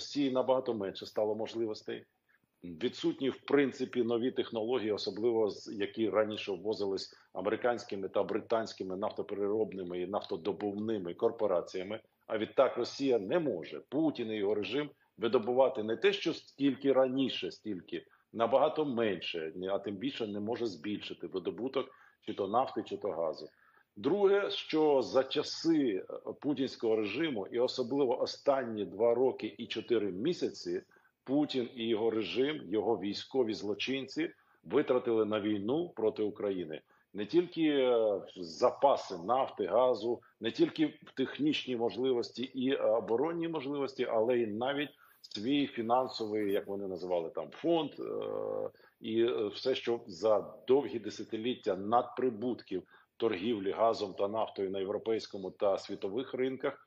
Росії набагато менше стало можливостей. Відсутні в принципі нові технології, особливо з які раніше ввозились американськими та британськими нафтопереробними і нафтодобувними корпораціями. А відтак Росія не може Путін і його режим видобувати не те, що стільки раніше, стільки набагато менше, а тим більше не може збільшити видобуток чи то нафти, чи то газу. Друге, що за часи путінського режиму, і особливо останні два роки і чотири місяці, Путін і його режим, його військові злочинці витратили на війну проти України. Не тільки е, запаси нафти, газу, не тільки технічні можливості і оборонні можливості, але й навіть свій фінансовий, як вони називали там фонд, е, і е, все, що за довгі десятиліття надприбутків торгівлі газом та нафтою на європейському та світових ринках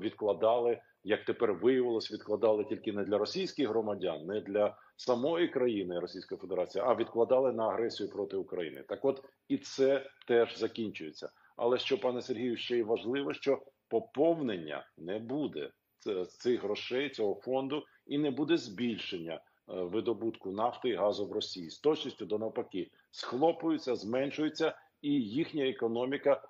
відкладали як тепер виявилось, відкладали тільки не для російських громадян, не для самої країни Російської Федерації, а відкладали на агресію проти України. Так, от і це теж закінчується. Але що пане Сергію, ще й важливо, що поповнення не буде цих грошей, цього фонду, і не буде збільшення е, видобутку нафти і газу в Росії з точністю до навпаки схлопуються, зменшуються, і їхня економіка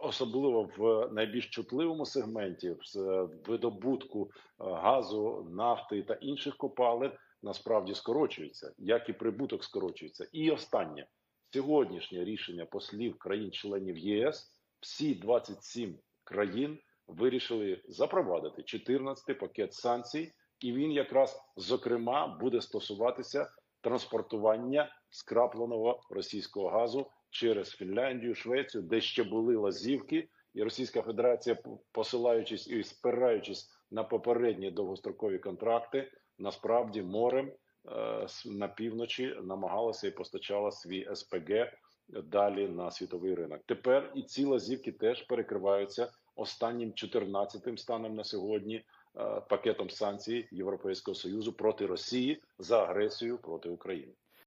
особливо в найбільш чутливому сегменті в видобутку е, газу, нафти та інших копалин насправді скорочується, як і прибуток скорочується. І останнє сьогоднішнє рішення послів країн-членів ЄС всі 27 країн вирішили запровадити 14-й пакет санкцій, і він якраз зокрема буде стосуватися транспортування скрапленого російського газу через Фінляндію, Швецію, де ще були лазівки, і Російська Федерація, посилаючись і спираючись на попередні довгострокові контракти, насправді морем е, на півночі намагалася і постачала свій СПГ далі на світовий ринок. Тепер і ці лазівки теж перекриваються останнім 14-тим станом на сьогодні. Е, пакетом санкцій Європейського союзу проти Росії за агресію проти України.